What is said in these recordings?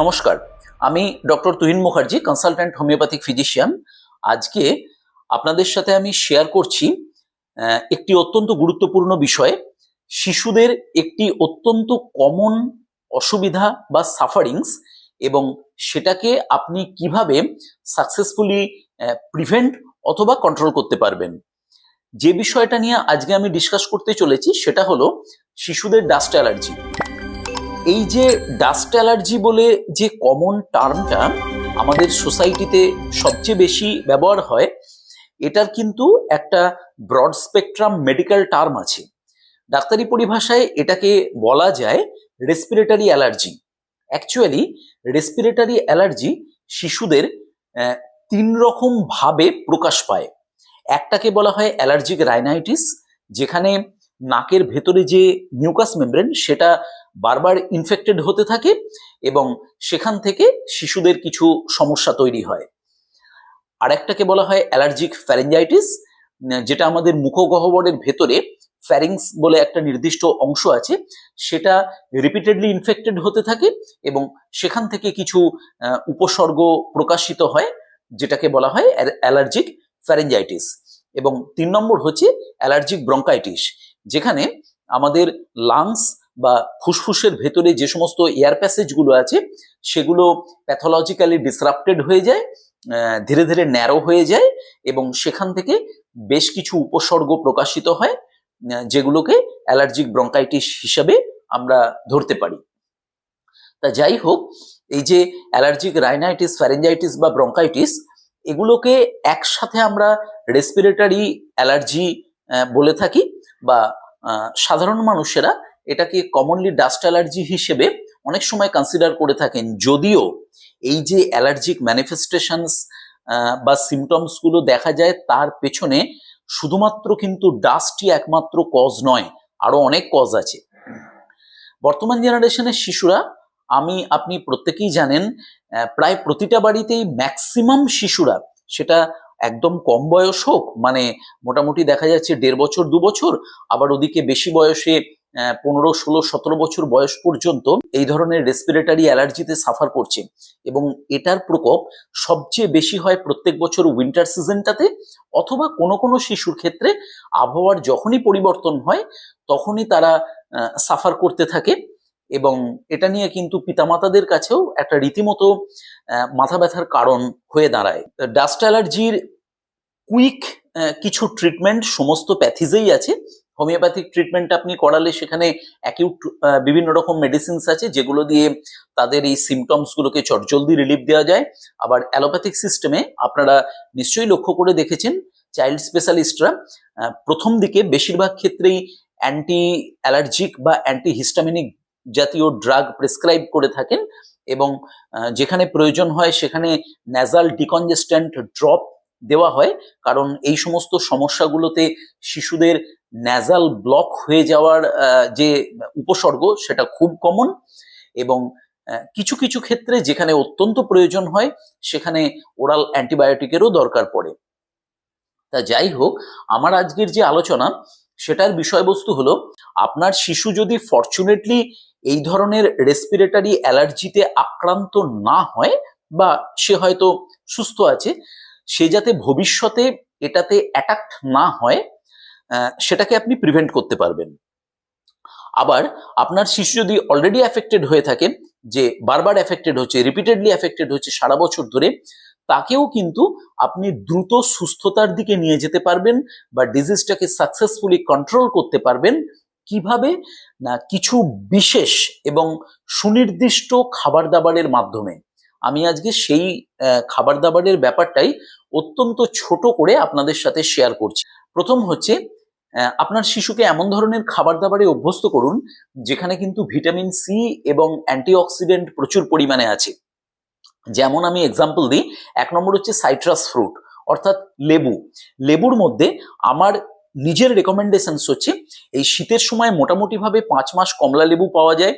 নমস্কার। আমি doctor Tuhin Mukherjee consultant homeopathic physician আজকে আপনাদের সাথে আমি শেয়ার করছি একটি অত্যন্ত গুরুত্বপূর্ণ বিষয়। শিশুদের একটি অত্যন্ত কমন অসুবিধা বা সাফারিংস এবং সেটাকে আপনি কীভাবে সাকসেসফুলি প্রিভেন্ট অথবা কন্ট্রোল করতে পারবেন। যে বিষয়টা নিয়ে আজকে আমি ডিসকাস করতে চলেছি, সেটা হলো শিশুদের ডাস্ট অ্যালার্জি এই যে ডাস্ট অ্যালার্জি বলে যে কমন টার্মটা আমাদের সোসাইটিতে সবচেয়ে বেশি ব্যবহার হয়, এটার কিন্তু একটা ব্রড স্পেকট্রাম মেডিকেল টার্ম আছে। ডাক্তারি পরিভাষায় এটাকে বলা যায় respiratory allergy actually respiratory allergy শিশুদের তিন রকম ভাবে প্রকাশ পায়। একটাকে বলা হয় অ্যালার্জিক রাইনাইটিস যেখানে নাকের ভেতরে যে মিউকাস মেমব্রেন সেটা বারবার ইনফেক্টেড হতে থাকে এবং সেখান থেকে শিশুদের কিছু সমস্যা তৈরি হয়। আরেকটাকে বলা হয় অ্যালার্জিক ফ্যারেঞ্জাইটিস যেটা আমাদের মুখগহ্বরের ভেতরে ফ্যারিংস বলে একটা নির্দিষ্ট অংশ আছে, সেটা রিপিটেডলি ইনফেক্টেড হতে থাকে এবং সেখান থেকে কিছু উপসর্গ প্রকাশিত হয়, যেটাকে বলা হয় অ্যালার্জিক ফ্যারেঞ্জাইটিস এবং তিন নম্বর হচ্ছে অ্যালার্জিক ব্রঙ্কাইটিস যেখানে আমাদের লাংস বা ফুসফুসের ভেতরে যে সমস্ত এয়ার প্যাসেজগুলো আছে, সেগুলো প্যাথোলজিক্যালি ডিসরাপ্টেড হয়ে যায় ধীরে ধীরে ন্যারো হয়ে যায় এবং সেখান থেকে বেশ কিছু উপসর্গ প্রকাশিত হয় যেগুলোকে অ্যালার্জিক ব্রঙ্কাইটিস হিসাবে আমরা ধরতে পারি। তা যাই হোক, এই যে অ্যালার্জিক রাইনাইটিস ফ্যারেঞ্জাইটিস বা ব্রঙ্কাইটিস এগুলোকে একসাথে আমরা রেসপিরেটরি অ্যালার্জি বলে থাকি বা সাধারণ মানুষেরা এটাকে কমনলি ডাস্ট অ্যালার্জি হিসেবে অনেক সময় কনসিডার করে থাকেন। যদিও এই যে অ্যালার্জিক ম্যানিফেস্টেশনস বা সিমটমসগুলো দেখা যায়, তার পেছনে শুধুমাত্র কিন্তু ডাস্টই একমাত্র কজ নয় আরও অনেক কজ আছে। বর্তমান জেনারেশনের শিশুরা, আমি, আপনি প্রত্যেকেই জানেন প্রায় প্রতিটা বাড়িতেই ম্যাক্সিমাম শিশুরা, সেটা একদম কম বয়স হোক মানে মোটামুটি দেখা যাচ্ছে দেড় বছর, দু বছর, আবার ওদিকে বেশি বয়সে পনেরো, ষোলো, সতেরো বছর বয়স পর্যন্ত এই ধরনের রেসপিরেটারি অ্যালার্জিতে সাফার করছে। এবং এটার প্রকোপ সবচেয়ে বেশি হয় প্রত্যেক বছর উইন্টার সিজনটাতে অথবা কোনো কোনো শিশুর ক্ষেত্রে আবহাওয়ার যখনই পরিবর্তন হয়, তখনই তারা সাফার করতে থাকে। এবং এটা নিয়ে কিন্তু পিতামাতাদের কাছেও একটা রীতিমতো মাথা ব্যথার কারণ হয়ে দাঁড়ায়। ডাস্ট অ্যালার্জির কুইক কিছু ট্রিটমেন্ট সমস্ত প্যাথিজেই আছে। হোমিওপ্যাথিক ট্রিটমেন্ট আপনি করালে সেখানে অ্যাকিউট বিভিন্ন রকম মেডিসিনস আছে, যেগুলো দিয়ে তাদের এই সিমটমস গুলোকে চটজলদি রিলিফ দেওয়া যায়। আবার অ্যালোপ্যাথিক সিস্টেমে আপনারা নিশ্চয়ই লক্ষ্য করে দেখেছেন চাইল্ড স্পেশালিস্টরা প্রথম দিকে বেশিরভাগ ক্ষেত্রেই অ্যান্টি অ্যালার্জিক বা অ্যান্টি হিস্টামিনিক জাতীয় ড্রাগ প্রেসক্রাইব করে থাকেন এবং যেখানে প্রয়োজন হয় সেখানে ন্যাজাল ডিকনজেস্ট্যান্ট ড্রপ দেওয়া হয়। কারণ এই সমস্ত সমস্যাগুলোতে শিশুদের ন্যাজাল ব্লক হয়ে যাওয়ার যে উপসর্গ, সেটা খুব কমন এবং কিছু কিছু ক্ষেত্রে যেখানে অত্যন্ত প্রয়োজন হয়, সেখানে ওরাল অ্যান্টিবায়োটিকেরও দরকার পড়ে। তা যাই হোক, আমার আজকের যে আলোচনা, সেটার বিষয়বস্তু হলো, আপনার শিশু যদি ফরচুনেটলি এই ধরনের রেসপিরেটরি অ্যালার্জিতে আক্রান্ত না হয় বা সে হয়তো সুস্থ আছে, সে যাতে ভবিষ্যতে এটাতে অ্যাটাক্ট না হয় সেটাকে আপনি প্রিভেন্ট করতে পারবেন। আবার আপনার শিশু যদি অলরেডি অ্যাফেক্টেড হয়ে থাকে, যে বারবার অ্যাফেক্টেড হচ্ছে রিপিটেডলি অ্যাফেক্টেড হচ্ছে সারা বছর ধরে, তাকেও কিন্তু আপনি দ্রুত সুস্থতার দিকে নিয়ে যেতে পারবেন বা ডিজিজটাকে সাকসেসফুলি কন্ট্রোল করতে পারবেন। কীভাবে? না, কিছু বিশেষ এবং সুনির্দিষ্ট খাবার দাবারের মাধ্যমে। আমি আজকে সেই খাবার দাবারের ব্যাপারটাই অত্যন্ত ছোট করে আপনাদের সাথে শেয়ার করছি। প্রথম হচ্ছে আপনার শিশুকে এমন ধরনের খাবার দাবারে অভ্যস্ত করুন, যেখানে কিন্তু ভিটামিন সি এবং অ্যান্টিঅক্সিডেন্ট প্রচুর পরিমাণে আছে। যেমন আমি এক্সাম্পল দিই, এক নম্বর হচ্ছে সাইট্রাস ফ্রুট অর্থাৎ লেবু। লেবুর মধ্যে আমার নিজের রেকমেন্ডেশনস হচ্ছে, এই শীতের সময় মোটামুটিভাবে পাঁচ মাস কমলা লেবু পাওয়া যায়।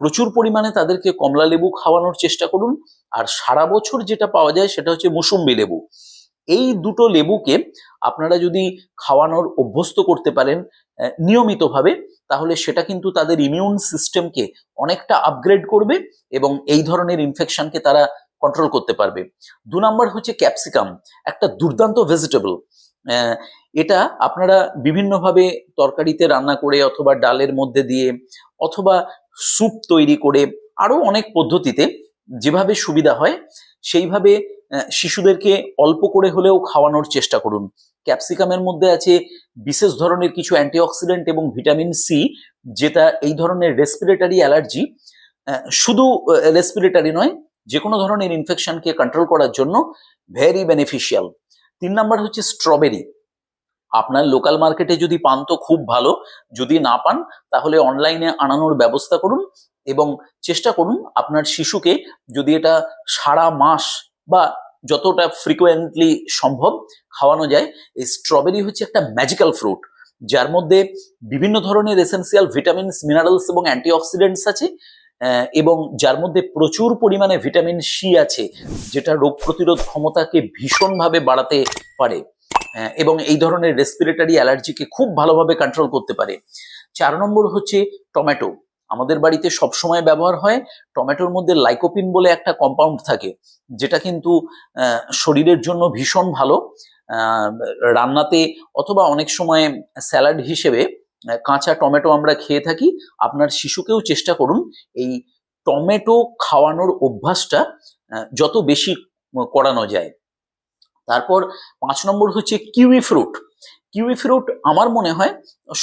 প্রচুর পরিমাণে তাদেরকে কমলা লেবু খাওয়ানোর চেষ্টা করুন। আর সারা বছর যেটা পাওয়া যায় সেটা হচ্ছে মুসুম্বি লেবু। এই দুটো লেবুকে আপনারা যদি খাওয়ানোর অভ্যস্ত করতে পারেন নিয়মিতভাবে, তাহলে সেটা কিন্তু তাদের ইমিউন সিস্টেমকে অনেকটা আপগ্রেড করবে এবং এই ধরনের ইনফেকশনকে তারা কন্ট্রোল করতে পারবে। দু নম্বর হচ্ছে ক্যাপসিকাম একটা দুর্দান্ত ভেজিটেবল এটা আপনারা বিভিন্নভাবে তরকারিতে রান্না করে অথবা ডালের মধ্যে দিয়ে অথবা স্যুপ তৈরি করে আরও অনেক পদ্ধতিতে যেভাবে সুবিধা হয়, সেইভাবে শিশুদেরকে অল্প করে হলেও খাওয়ানোর চেষ্টা করুন। ক্যাপসিকামের মধ্যে আছে বিশেষ ধরনের কিছু অ্যান্টিঅক্সিডেন্ট এবং ভিটামিন সি, যেটা এই ধরনের রেসপিরেটরি অ্যালার্জি শুধু রেসপিরেটারি নয় যে কোনো ধরনের ইনফেকশনকে কন্ট্রোল করার জন্য ভেরি বেনিফিশিয়াল তিন নাম্বার হচ্ছে স্ট্রবেরি আপনার লোকাল মার্কেটে যদি পান তো খুব ভালো, যদি না পান, তাহলে অনলাইনে আনানোর ব্যবস্থা করুন এবং চেষ্টা করুন আপনার শিশুকে যদি এটা সারা মাস বা যতটা ফ্রিকোয়েন্টলি সম্ভব খাওয়ানো যায়, এই স্ট্রবেরি হচ্ছে একটা ম্যাজিক্যাল ফ্রুট যার মধ্যে বিভিন্ন ধরনের এসেন্সিয়াল ভিটামিনস মিনারেলস এবং অ্যান্টিঅক্সিডেন্টস আছে এবং যার মধ্যে প্রচুর পরিমাণে ভিটামিন সি আছে, যেটা রোগ প্রতিরোধ ক্ষমতাকে ভীষণভাবে বাড়াতে পারে এবং এই ধরনের রেসপিরেটরি অ্যালার্জিকে খুব ভালোভাবে কন্ট্রোল করতে পারে। চার নম্বর হচ্ছে টমেটো আমাদের বাড়িতে সবসময় ব্যবহার হয় টমেটোর মধ্যে লাইকোপিন বলে একটা কম্পাউন্ড থাকে, যেটা কিন্তু শরীরের জন্য ভীষণ ভালো। রান্নাতে অথবা অনেক সময় স্যালাড হিসেবে কাঁচা টমেটো আমরা খেয়ে থাকি, আপনার শিশুকেও চেষ্টা করুন এই টমেটো খাওয়ানোর অভ্যাসটা যত বেশি করানো যায়। তারপর পাঁচ নম্বর হচ্ছে কিউই ফ্রুট। কিউই ফ্রুট আমার মনে হয়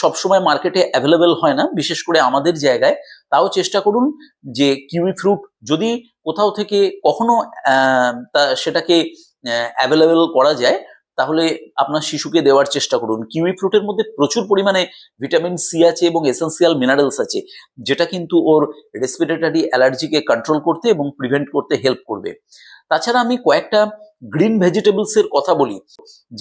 সবসময় মার্কেটে অ্যাভেলেবেল হয় না, বিশেষ করে আমাদের জায়গায়। তাও চেষ্টা করুন যে কিউই ফ্রুট যদি কোথাও থেকে কখনো সেটাকে অ্যাভেলেবেল করা যায়, তাহলে আপনার শিশুকে দেওয়ার চেষ্টা করুন। কিউই ফ্রুটের মধ্যে প্রচুর পরিমাণে ভিটামিন সি আছে এবং এসেন্সিয়াল মিনারেলস আছে, যেটা কিন্তু ওর রেসপিরেটরি অ্যালার্জিকে কন্ট্রোল করতে এবং প্রিভেন্ট করতে হেল্প করবে। তাছাড়া আমি কয়েকটা গ্রিন ভেজিটেবলস এর কথা বলি,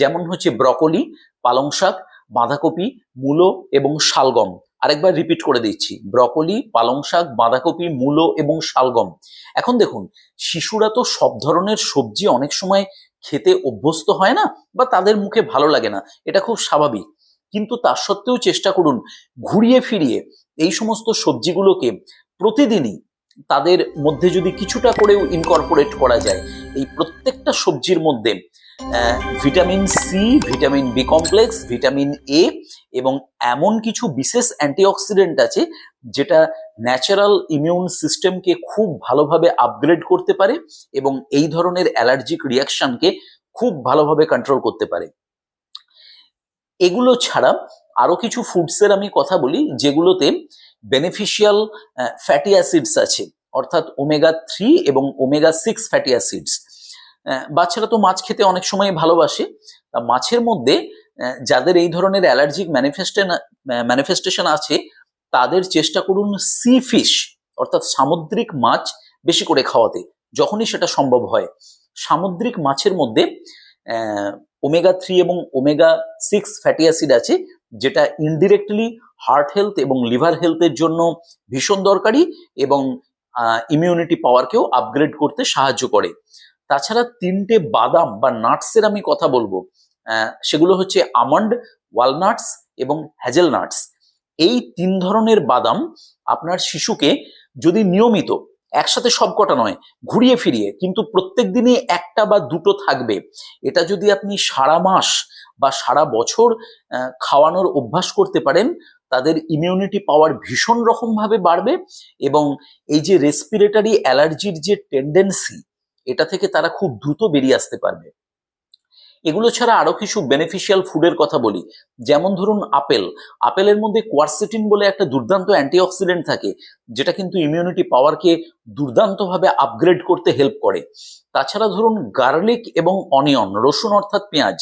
যেমন হচ্ছে ব্রকলি পালং শাক, বাঁধাকপি, মূলো এবং শালগম। আরেকবার রিপিট করে দিচ্ছি। ব্রকলি, পালং শাক, বাঁধাকপি, মূলো এবং শালগম। এখন দেখুন, শিশুরা তো সব ধরনের সবজি অনেক সময় খেতে অভ্যস্ত হয় না বা তাদের মুখে ভালো লাগে না। এটা খুব স্বাভাবিক। কিন্তু তার সত্ত্বেও চেষ্টা করুন ঘুরিয়ে ফিরিয়ে এই সমস্ত সবজিগুলোকে প্রতিদিনই তাদের মধ্যে যদি কিছুটা করেও ইনকর্পোরেট করা যায়, এই প্রত্যেকটা সবজির মধ্যে vitamin C vitamin B complex vitamin A এবং এমন কিছু বিশেষ অ্যান্টিঅক্সিডেন্ট আছে যেটা ন্যাচারাল ইমিউন সিস্টেমকে খুব ভালোভাবে আপগ্রেড করতে পারে এবং এই ধরনের অ্যালার্জিক রিয়াকশনকে খুব ভালোভাবে কন্ট্রোল করতে পারে। এগুলো ছাড়া আরও কিছু ফুডসের আমি কথা বলি যেগুলোতে বেনিফিশিয়াল ফ্যাটি অ্যাসিডস আছে, অর্থাৎ ওমেগা থ্রি এবং ওমেগা সিক্স ফ্যাটি অ্যাসিডস বাচ্চারা তো মাছ খেতে অনেক সময় ভালোবাসে। তা মাছের মধ্যে যাদের এই ধরনের অ্যালার্জিক ম্যানিফেস্টেন ম্যানিফেস্টেশন আছে, তাদের চেষ্টা করুন সি ফিশ অর্থাৎ সামুদ্রিক মাছ বেশি করে খাওয়াতে, যখনই সেটা সম্ভব হয়। সামুদ্রিক মাছের মধ্যে ওমেগা থ্রি এবং ওমেগা সিক্স ফ্যাটি অ্যাসিড আছে, যেটা ইনডিরেক্টলি হার্ট হেলথ এবং লিভার হেলথের জন্য ভীষণ দরকারি এবং ইমিউনিটি পাওয়ারকেও আপগ্রেড করতে সাহায্য করে। তাছাড়া তিনটে বাদাম বা নাটসের আমি কথা বলব। সেগুলো হচ্ছে আমন্ড, ওয়ালনাটস এবং হ্যাজেল নাটস এই তিন ধরনের বাদাম আপনার শিশুকে যদি নিয়মিত একসাথে সবকটা নয়, ঘুরিয়ে ফিরিয়ে, কিন্তু প্রত্যেক দিনই একটা বা দুটো থাকবে, এটা যদি আপনি সারা মাস বা সারা বছর খাওয়ানোর অভ্যাস করতে পারেন, তাদের ইমিউনিটি পাওয়ার ভীষণ রকমভাবে বাড়বে এবং এই যে রেসপিরেটরি অ্যালার্জির যে টেন্ডেন্সি এটা থেকে তারা খুব দ্রুত বেরিয়ে আসতে পারবে। এগুলো ছাড়া আরও কিছু বেনিফিশিয়াল ফুডের কথা বলি। যেমন ধরুন আপেল। আপেলের মধ্যে কোয়ারসেটিন বলে একটা দুর্দান্ত অ্যান্টিঅক্সিডেন্ট থাকে, যেটা কিন্তু ইমিউনিটি পাওয়ারকে দুর্দান্তভাবে আপগ্রেড করতে হেল্প করে। তাছাড়া ধরুন গার্লিক এবং অনিয়ন রসুন অর্থাৎ পেঁয়াজ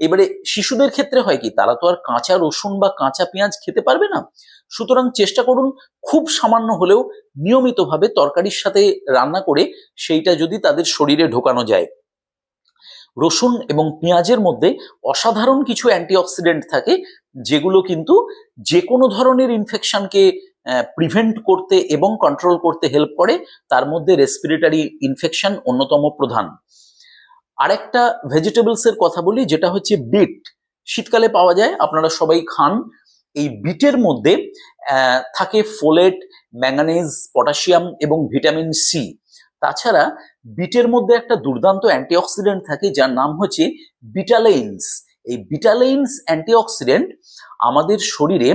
এবারে শিশুদের ক্ষেত্রে হয় কি, তারা তো আর কাঁচা রসুন বা কাঁচা পেঁয়াজ খেতে পারবে না। সুতরাং চেষ্টা করুন খুব সামান্য হলেও নিয়মিতভাবে তরকারির সাথে রান্না করে সেইটা যদি তাদের শরীরে ঢোকানো যায়। রসুন এবং পেঁয়াজের মধ্যে অসাধারণ কিছু অ্যান্টিঅক্সিডেন্ট থাকে, যেগুলো কিন্তু যে কোনো ধরনের ইনফেকশনকে প্রিভেন্ট করতে এবং কন্ট্রোল করতে হেল্প করে। তার মধ্যে রেসপিরেটারি ইনফেকশন অন্যতম প্রধান। আরেকটা ভেজিটেবলস এর কথা বলি, যেটা হচ্ছে বিট শীতকালে পাওয়া যায়, আপনারা সবাই খান। এই বিটের মধ্যে থাকে ফোলেট ম্যাঙ্গানিজ পটাশিয়াম এবং ভিটামিন সি তাছাড়া বিটের মধ্যে একটা দুর্দান্ত অ্যান্টিঅক্সিডেন্ট থাকে, যার নাম হচ্ছে বিটালেইনস এই বিটালেইনস অ্যান্টিঅক্সিডেন্ট আমাদের শরীরে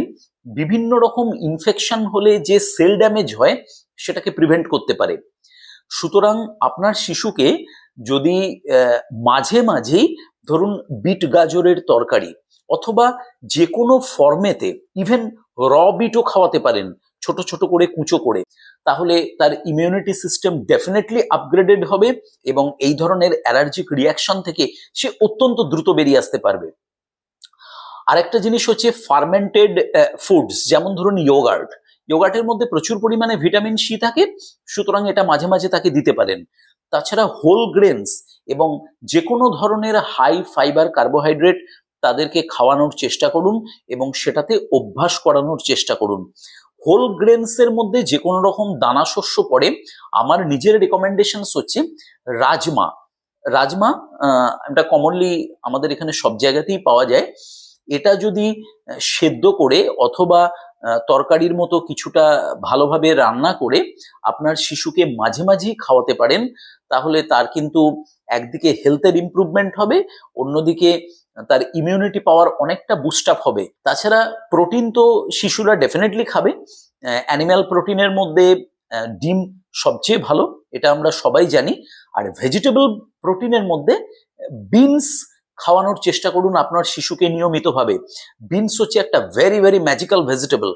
বিভিন্ন রকম ইনফেকশন হলে যে সেল ড্যামেজ হয়, সেটাকে প্রিভেন্ট করতে পারে। সুতরাং আপনার শিশুকে যদি মাঝে মাঝেই ধরুন বিট গাজরের তরকারি অথবা যে কোনো ফর্মেতে ইভেন র বিটও খাওয়াতে পারেন, ছোট ছোট করে কুচো করে, তাহলে তার ইমিউনিটি সিস্টেম ডেফিনেটলি আপগ্রেডেড হবে এবং এই ধরনের অ্যালার্জিক রিয়াকশন থেকে সে অত্যন্ত দ্রুত বেরিয়ে আসতে পারবে। আরেকটা জিনিস হচ্ছে ফার্মেন্টেড ফুডস যেমন ধরুন ইয়োগার্ট ইয়োগার্টের মধ্যে প্রচুর পরিমাণে ভিটামিন সি থাকে, সুতরাং এটা মাঝে মাঝে তাকে দিতে পারেন। তাছাড়া হোল গ্রেনস এবং যে কোনো ধরনের হাই ফাইবার কার্বোহাইড্রেট তাদেরকে খাওয়ানোর চেষ্টা করুন এবং সেটাতে অভ্যাস করানোর চেষ্টা করুন। হোল গ্রেনসের মধ্যে যে কোনো রকম দানা শস্য পড়ে, আমার নিজের রেকমেন্ডেশনস হচ্ছে রাজমা। রাজমা এটা কমনলি আমাদের এখানে সব জায়গাতেই পাওয়া যায়। এটা যদি সেদ্ধ করে অথবা তরকারির মতো কিছুটা ভালোভাবে রান্না করে আপনার শিশুকে মাঝে মাঝেই খাওয়াতে পারেন, তাহলে তার কিন্তু একদিকে হেলথের ইমপ্রুভমেন্ট হবে, অন্যদিকে তার ইমিউনিটি পাওয়ার অনেকটা বুস্ট আপ হবে। তাছাড়া প্রোটিন তো শিশুরা ডেফিনেটলি খাবে অ্যানিম্যাল প্রোটিনের মধ্যে ডিম সবচেয়ে ভালো, এটা আমরা সবাই জানি। আর ভেজিটেবল প্রোটিনের মধ্যে বিনস খাওয়ানোর চেষ্টা করুন আপনার শিশুকে নিয়মিতভাবে। বিনস হচ্ছে একটা ভেরি ভেরি ম্যাজিক্যাল ভেজিটেবল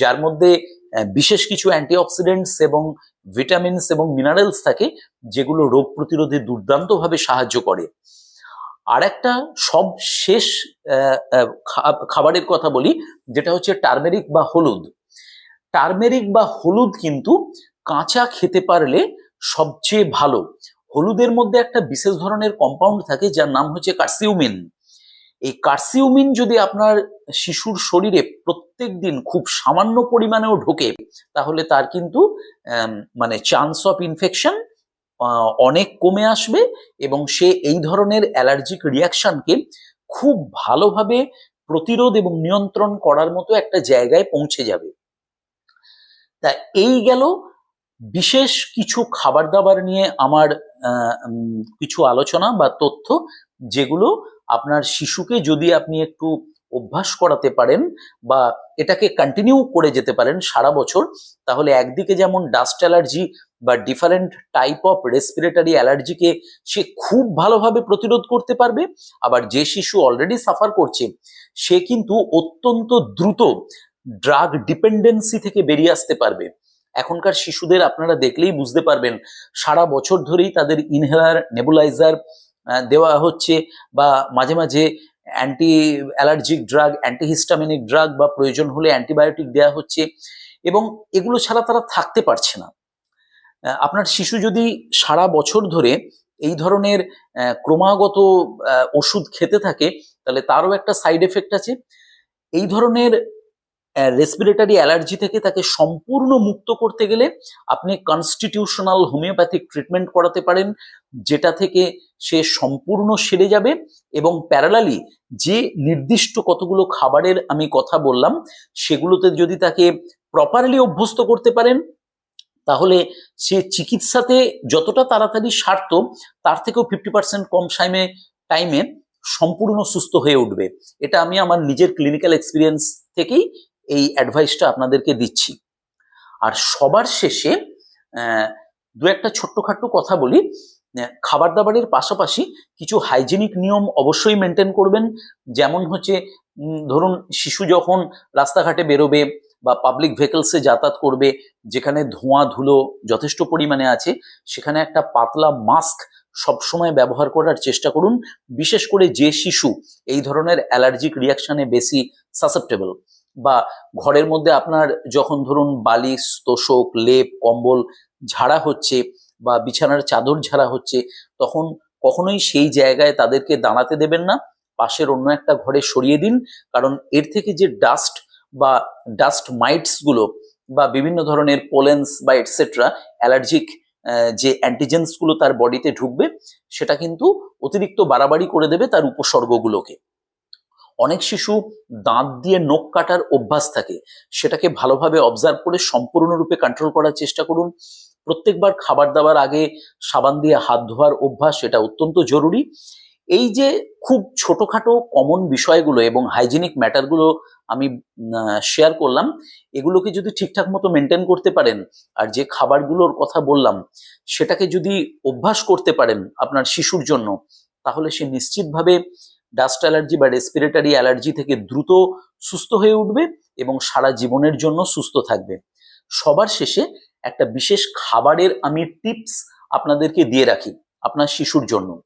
যার মধ্যে বিশেষ কিছু অ্যান্টিঅক্সিডেন্টস এবং ভিটামিনস এবং মিনারেলস থাকে, যেগুলো রোগ প্রতিরোধে দুর্দান্তভাবে সাহায্য করে। আর একটা সব শেষ খাবারের কথা বলি, যেটা হচ্ছে টার্মেরিক বা হলুদ। টার্মেরিক বা হলুদ কিন্তু কাঁচা খেতে পারলে সবচেয়ে ভালো। হলুদের মধ্যে একটা বিশেষ ধরনের কম্পাউন্ড থাকে, যার নাম হচ্ছে কার্সিউমিন এই কার্সিউমিন যদি আপনার শিশুর শরীরে প্রত্যেক দিন খুব সামান্য পরিমাণেও ঢোকে, তাহলে তার কিন্তু মানে চান্স অফ ইনফেকশন অনেক কমে আসবে এবং সে এই ধরনের অ্যালার্জিক রিয়াকশনকে খুব ভালোভাবে প্রতিরোধ এবং নিয়ন্ত্রণ করার মতো একটা জায়গায় পৌঁছে যাবে। তা এই গেল বিশেষ কিছু খাবার দাবার নিয়ে আমার কিছু আলোচনা বা তথ্য যেগুলো আপনার শিশুকে যদি আপনি একটু অভ্যাস করাতে পারেন বা এটাকে কন্টিনিউ করে যেতে পারেন সারা বছর, তাহলে একদিকে যেমন ডাস্ট অ্যালার্জি বা ডিফারেন্ট টাইপ অফ রেসপিরেটরি অ্যালার্জিকে সে খুব ভালোভাবে প্রতিরোধ করতে পারবে, আবার যে শিশু অলরেডি সাফার করছে, সে কিন্তু অত্যন্ত দ্রুত ড্রাগ ডিপেন্ডেন্সি থেকে বেরিয়ে আসতে পারবে। এখনকার শিশুদের আপনারা দেখলেই বুঝতে পারবেন, সারা বছর ধরেই তাদের ইনহেলার নেবুলাইজার দেওয়া হচ্ছে বা মাঝে মাঝে anti allergic drug antihistaminic drug বা প্রয়োজন হলে অ্যান্টিবায়োটিক দেওয়া হচ্ছে এবং এগুলো ছাড়া তারা থাকতে পারছে না। আপনার শিশু যদি সারা বছর ধরে এই ধরনের ক্রমাগত ওষুধ খেতে থাকে, তাহলে তারও একটা সাইড এফেক্ট আছে। এই ধরনের রেসপিরেটরি অ্যালার্জি থেকে তাকে সম্পূর্ণ মুক্ত করতে গেলে আপনি কনস্টিটিউশনাল হোমিওপ্যাথিক ট্রিটমেন্ট করাতে পারেন, যেটা থেকে সে সম্পূর্ণ সেরে যাবে এবং প্যারালালি যে নির্দিষ্ট কতগুলো খাবারের আমি কথা বললাম, সেগুলোতে যদি তাকে প্রপারলি অভ্যস্ত করতে পারেন, তাহলে সে চিকিৎসাতে যতটা তাড়াতাড়ি সারত, তার থেকেও ফিফটি পার্সেন্ট কম টাইমে টাইমে সম্পূর্ণ সুস্থ হয়ে উঠবে। এটা আমি আমার নিজের ক্লিনিক্যাল এক্সপিরিয়েন্স থেকেই এই অ্যাডভাইসটা আপনাদেরকে দিচ্ছি। আর সবার শেষে দু একটা ছোট্টখাট্টো কথা বলি। খাবার দাবারের পাশাপাশি কিছু হাইজিনিক নিয়ম অবশ্যই মেনটেন করবেন। যেমন হচ্ছে ধরুন শিশু যখন রাস্তাঘাটে বেরোবে বা পাবলিক ভেহিকলসে যাতায়াত করবে, যেখানে ধোঁয়া, ধুলো যথেষ্ট পরিমাণে আছে, সেখানে একটা পাতলা মাস্ক সবসময় ব্যবহার করার চেষ্টা করুন। বিশেষ করে যে শিশু এই ধরনের অ্যালার্জিক রিয়াকশানে বেশি সাসেপ্টেবল বা ঘরের মধ্যে আপনার যখন ধরুন বালিশ, তোষক, লেপ, কম্বল ঝাড়া হচ্ছে বা বিছানার চাদর ঝাড়া হচ্ছে, তখন কখনোই সেই জায়গায় তাদেরকে দাঁড়াতে দেবেন না। পাশের অন্য একটা ঘরে সরিয়ে দিন, কারণ এর থেকে যে ডাস্ট বা ডাস্ট মাইটসগুলো বা বিভিন্ন ধরনের পোলেন্স বা এটসেট্রা অ্যালার্জিক যে অ্যান্টিজেন্সগুলো তার বডিতে ঢুকবে, সেটা কিন্তু অতিরিক্ত বাড়াবাড়ি করে দেবে তার উপসর্গগুলোকে। অনেক শিশু দাঁত দিয়ে নখ কাটার অভ্যাস থাকে। সেটাকে ভালোভাবে অবজার্ভ করে সম্পূর্ণরূপে কন্ট্রোল করার চেষ্টা করুন। প্রত্যেকবার খাবার দাবার আগে সাবান দিয়ে হাত ধোয়ার অভ্যাস সেটা অত্যন্ত জরুরি। এই যে খুব ছোটখাটো কমন বিষয়গুলো এবং হাইজিনিক ম্যাটারগুলো আমি শেয়ার করলাম, এগুলোকে যদি ঠিকঠাক মতো মেনটেন করতে পারেন, আর যে খাবারগুলোর কথা বললাম, সেটাকে যদি অভ্যাস করতে পারেন আপনার শিশুর জন্য, তাহলে সে নিশ্চিতভাবে ডাস্ট অ্যালার্জি বা রেসপিরেটারি অ্যালার্জি থেকে দ্রুত সুস্থ হয়ে উঠবে এবং সারা জীবনের জন্য সুস্থ থাকবে। সবার শেষে একটা বিশেষ খাবারের আমি টিপস আপনাদেরকে দিয়ে রাখি আপনার শিশুর জন্য।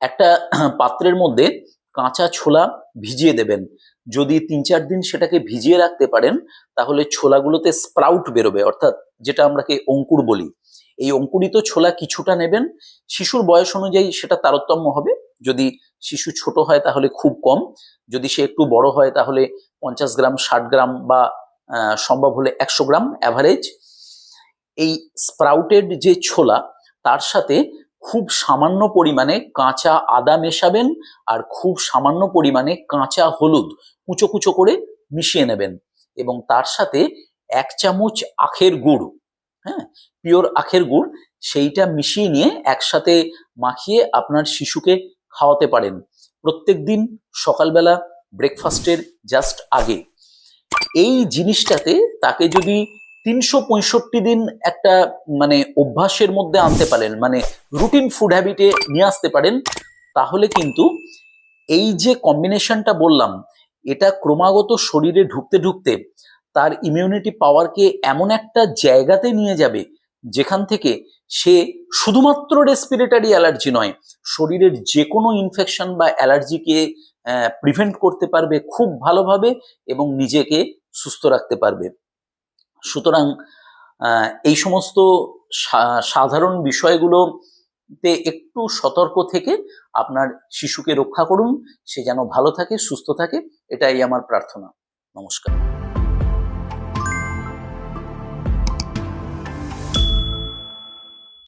একটা পাত্রের মধ্যে কাঁচা ছোলা ভিজিয়ে দেবেন। যদি তিন চার দিন সেটাকে ভিজিয়ে রাখতে পারেন, তাহলে ছোলাগুলোতে স্প্রাউট বেরোবে, অর্থাৎ যেটা আমরাকে অঙ্কুর বলি। এই অঙ্কুরিত ছোলা কিছুটা নেবেন, শিশুর বয়স অনুযায়ী সেটা তারতম্য হবে। যদি শিশু ছোট হয় তাহলে খুব কম। যদি সে একটু বড় হয় তাহলে পঞ্চাশ গ্রাম, ষাট গ্রাম বা সম্ভব হলে একশো গ্রাম অ্যাভারেজ এই স্প্রাউটেড যে ছোলা, তার সাথে খুব সামান্য পরিমাণে কাঁচা আদা মেশাবেন আর খুব সামান্য পরিমাণে কাঁচা হলুদ কুচো কুচো করে মিশিয়ে নেবেন এবং তার সাথে এক চামচ আখের গুড় হ্যাঁ পিওর আখের গুড়, সেইটা মিশিয়ে নিয়ে একসাথে মাখিয়ে আপনার শিশুকে খাওয়াতে পারেন। প্রত্যেক দিন সকালবেলা ব্রেকফাস্টের জাস্ট আগে। এই জিনিসটাতে তাকে যদি তিনশো পঁয়ষট্টি দিন একটা মানে অভ্যাসের মধ্যে আনতে পারেন মানে রুটিন ফুড হ্যাবিটে নিয়ে আসতে পারেন, তাহলে কিন্তু এই যে কম্বিনেশনটা বললাম, এটা ক্রমাগত শরীরে ঢুকতে ঢুকতে তার ইমিউনিটি পাওয়ারকে এমন একটা জায়গাতে নিয়ে যাবে যেখান থেকে সে শুধুমাত্র রেসপিরেটরি অ্যালার্জি নয়, শরীরের যে কোনো ইনফেকশন বা অ্যালার্জিকে প্রিভেন্ট করতে পারবে খুব ভালোভাবে এবং নিজেকে সুস্থ রাখতে পারবে। সুতরাং এই সমস্ত সাধারণ বিষয়গুলোতে একটু সতর্ক থেকে আপনার শিশুকে রক্ষা করুন, সে যেন ভালো থাকে, সুস্থ থাকে, এটাই আমার প্রার্থনা। নমস্কার।